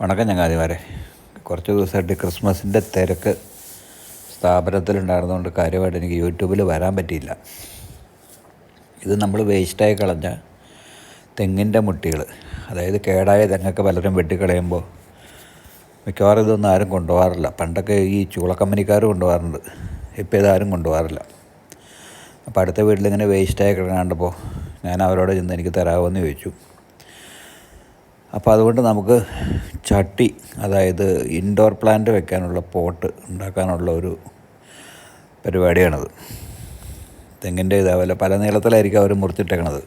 വണക്കം ചങ്ങാതിമാരെ. കുറച്ച് ദിവസമായിട്ട് ക്രിസ്മസിന്റെ തിരക്ക് സ്ഥാപനത്തിലുണ്ടായിരുന്നതുകൊണ്ട് കാര്യമായിട്ട് എനിക്ക് യൂട്യൂബിൽ വരാൻ പറ്റിയില്ല. ഇത് നമ്മൾ വേസ്റ്റായി കളഞ്ഞ തെങ്ങിന്റെ മുട്ടികൾ അതായത് കേടായ തെങ്ങൊക്കെ പലരും വെട്ടിക്കളയുമ്പോൾ മിക്കവാറും ഇതൊന്നും ആരും കൊണ്ടുപോകാറില്ല. പണ്ടൊക്കെ ഈ ചൂളക്കമ്പനിക്കാർ കൊണ്ടുപോകാറുണ്ട്. ഇപ്പോൾ ഇതാരും കൊണ്ടുപോകാറില്ല. അപ്പോൾ അടുത്ത വീട്ടിലിങ്ങനെ വേസ്റ്റായി കിടക്കാണ്ടപ്പോൾ ഞാൻ അവരോട് ചെന്ന് എനിക്ക് തരാമോ എന്ന് ചോദിച്ചു. അപ്പോൾ അതുകൊണ്ട് നമുക്ക് ചട്ടി അതായത് ഇൻഡോർ പ്ലാന്റ് വെക്കാനുള്ള പോട്ട് ഉണ്ടാക്കാനുള്ള ഒരു പരിപാടിയാണത്. തെങ്ങിന്റെ ഇതേപോലെ പല നീളത്തിലായിരിക്കും അവർ മുറിച്ചിട്ടേക്കണത്.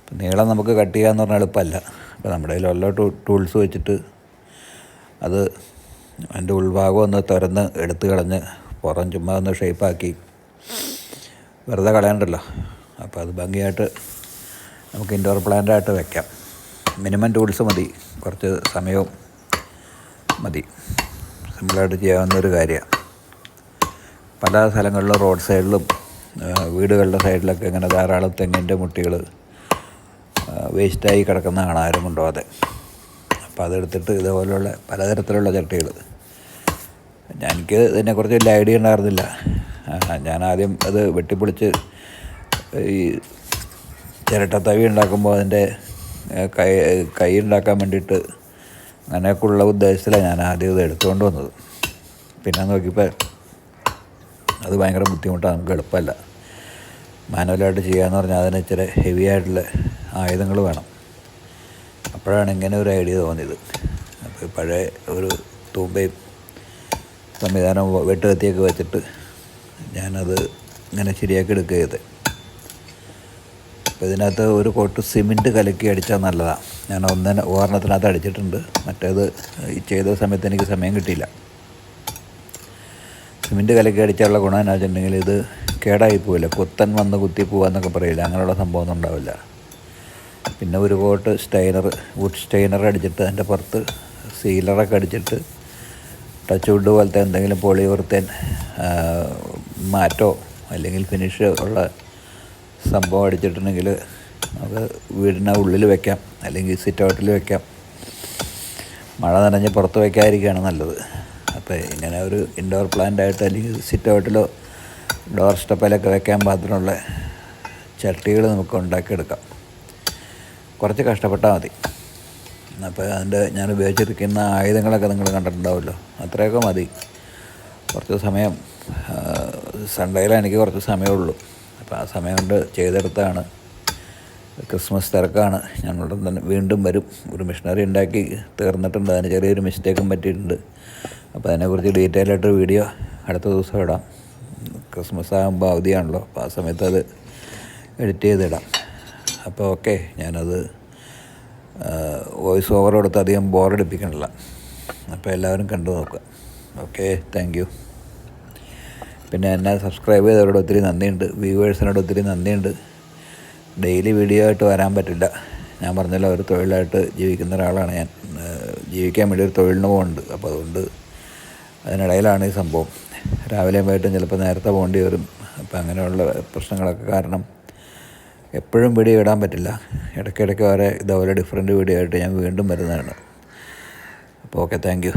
അപ്പം നീളം നമുക്ക് കട്ട് ചെയ്യാന്ന് പറഞ്ഞാൽ എളുപ്പമല്ല. അപ്പോൾ നമ്മുടെ കയ്യിൽ ഉള്ള ടൂൾസ് വെച്ചിട്ട് അത് അതിന്റെ ഉൾഭാഗം ഒന്ന് തുറന്ന് എടുത്ത് കളഞ്ഞ് പുറം ചുമ്മാ ഒന്ന് ഷേപ്പാക്കി വെറുതെ കളയണ്ടല്ലോ. അപ്പോൾ അത് ഭംഗിയായിട്ട് നമുക്ക് ഇൻഡോർ പ്ലാന്റായിട്ട് വെക്കാം. മിനിമം ടൂൾസ് മതി. കുറച്ച് സമയവും മതി. സിമ്പിളായിട്ട് ചെയ്യാവുന്ന ഒരു കാര്യമാണ് പല സ്ഥലങ്ങളിലും റോഡ് സൈഡിലും വീടുകളുടെ സൈഡിലൊക്കെ ഇങ്ങനെ ധാരാളം തെങ്ങിന്റെ മുട്ടികൾ വേസ്റ്റായി കിടക്കുന്ന കാണാരും കൊണ്ടുപോകാതെ അപ്പോൾ അതെടുത്തിട്ട് ഇതുപോലെയുള്ള പലതരത്തിലുള്ള ചട്ടികൾ എനിക്ക് ഇതിനെക്കുറിച്ച് വലിയ ഐഡിയ ഉണ്ടായിരുന്നില്ല. ഞാൻ ആദ്യം അത് വെട്ടിപ്പൊളിച്ച് ഈ ചിരട്ടത്തവി ഉണ്ടാക്കുമ്പോൾ അതിന്റെ കൈ ഉണ്ടാക്കാൻ വേണ്ടിയിട്ട് അങ്ങനെയൊക്കെ ഉള്ള ഉദ്ദേശത്തിലാണ് ഞാൻ ആദ്യം ഇത് എടുത്തുകൊണ്ട് വന്നത്. പിന്നെ നോക്കിയപ്പോൾ അത് ഭയങ്കര ബുദ്ധിമുട്ടാണ് നമുക്ക് എളുപ്പമല്ല. മാനുവലായിട്ട് ചെയ്യാന്ന് പറഞ്ഞാൽ അതിന് ഇച്ചിരി ഹെവി ആയിട്ടുള്ള ആയുധങ്ങൾ വേണം. അപ്പോഴാണ് ഇങ്ങനെ ഒരു ഐഡിയ തോന്നിയത്. അപ്പോൾ പഴയ ഒരു തൂമ്പയും സംവിധാനം വെട്ടുകത്തിയൊക്കെ വെച്ചിട്ട് ഞാനത് ഇങ്ങനെ ശരിയാക്കി എടുക്കുക ചെയ്തത് അപ്പോൾ ഇതിനകത്ത് ഒരു കോട്ട് സിമെന്റ് കലക്കി അടിച്ചാൽ നല്ലതാണ് ഞാൻ ഒന്നിന് ഒരെണ്ണത്തിനകത്ത് അടിച്ചിട്ടുണ്ട്. മറ്റേത് ചെയ്ത സമയത്ത് എനിക്ക് സമയം കിട്ടിയില്ല. സിമെന്റ് കലക്കി അടിച്ചാലുള്ള ഗുണം എന്നാ വെച്ചിട്ടുണ്ടെങ്കിൽ ഇത് കേടായി പോവില്ല. കുത്തൻ വന്ന് കുത്തി പോവാന്നൊക്കെ പറയില്ല? അങ്ങനെയുള്ള സംഭവമൊന്നും ഉണ്ടാവില്ല. പിന്നെ ഒരു കോട്ട് സ്റ്റൈനർ വുഡ് സ്റ്റൈനർ അടിച്ചിട്ട് അതിന്റെ പുറത്ത് സീലറൊക്കെ അടിച്ചിട്ട് ടച്ച് വുഡ് പോലത്തെ എന്തെങ്കിലും പോളിയുർത്തേൻ മാറ്റോ അല്ലെങ്കിൽ ഫിനിഷ് ഉള്ള സംഭവം അടിച്ചിട്ടുണ്ടെങ്കിൽ നമുക്ക് വീടിന്റെ ഉള്ളിൽ വെക്കാം അല്ലെങ്കിൽ സിറ്റ് ഔട്ടിൽ വെക്കാം. മഴ നനഞ്ഞ് പുറത്ത് വയ്ക്കാതിരിക്കുകയാണ് നല്ലത്. അപ്പോൾ ഇങ്ങനെ ഒരു ഇൻഡോർ പ്ലാന്റ് ആയിട്ട് അല്ലെങ്കിൽ സിറ്റ് ഔട്ടിലോ ഡോർ സ്റ്റെപ്പിലൊക്കെ വെക്കാൻ പാത്രമുള്ള ചട്ടികൾ നമുക്ക് ഉണ്ടാക്കിയെടുക്കാം. കുറച്ച് കഷ്ടപ്പെട്ടാൽ മതി. അപ്പോൾ അതിന്റെ ഞാൻ ഉപയോഗിച്ചിരിക്കുന്ന ആയുധങ്ങളൊക്കെ നിങ്ങൾ കണ്ടിട്ടുണ്ടാവുമല്ലോ. അത്രയൊക്കെ മതി. കുറച്ച് സമയം സൺഡേയിലാണ് കുറച്ച് സമയമുള്ളൂ. അപ്പോൾ ആ സമയം കൊണ്ട് ചെയ്തെടുത്താണ്. ക്രിസ്മസ് തിരക്കാണ്. ഞങ്ങളുടെ തന്നെ വീണ്ടും വരും. ഒരു മിഷനറി ഉണ്ടാക്കി തീർന്നിട്ടുണ്ട്. അതിന് ചെറിയൊരു മിസ്റ്റേക്കും പറ്റിയിട്ടുണ്ട്. അപ്പോൾ അതിനെക്കുറിച്ച് ഡീറ്റെയിൽ ആയിട്ടൊരു വീഡിയോ അടുത്ത ദിവസം ഇടാം. ക്രിസ്മസ് ആകുമ്പോൾ അവധിയാണല്ലോ. അപ്പോൾ ആ സമയത്ത് അത് എഡിറ്റ് ചെയ്തിടാം. അപ്പോൾ ഓക്കെ ഞാനത് വോയിസ് ഓവർ കൊടുത്ത് അധികം ബോറടിപ്പിക്കണില്ല. അപ്പോൾ എല്ലാവരും കണ്ടു നോക്കുക. ഓക്കെ താങ്ക് പിന്നെ എന്നെ സബ്സ്ക്രൈബ് ചെയ്തവരോട് ഒത്തിരി നന്ദിയുണ്ട്. വ്യൂവേഴ്സിനോട് ഒത്തിരി നന്ദിയുണ്ട്. ഡെയിലി വീഡിയോ ആയിട്ട് വരാൻ പറ്റില്ല. ഞാൻ പറഞ്ഞല്ലോ ഒരു തൊഴിലായിട്ട് ജീവിക്കുന്ന ഒരാളാണ് ഞാൻ. ജീവിക്കാൻ വേണ്ടി ഒരു തൊഴിലിന് പോകുന്നുണ്ട്. അപ്പോൾ അതുകൊണ്ട് അതിനിടയിലാണ് ഈ സംഭവം. രാവിലെ വൈകിട്ടും ചിലപ്പോൾ നേരത്തെ പോകേണ്ടി വരും. അപ്പോൾ അങ്ങനെയുള്ള പ്രശ്നങ്ങളൊക്കെ കാരണം എപ്പോഴും വീഡിയോ ഇടാൻ പറ്റില്ല. ഇടയ്ക്കിടയ്ക്ക് വരെ ഇതേപോലെ ഡിഫറെന്റ് വീഡിയോ ആയിട്ട് ഞാൻ വീണ്ടും വരുന്നതാണ്. അപ്പോൾ ഓക്കെ താങ്ക്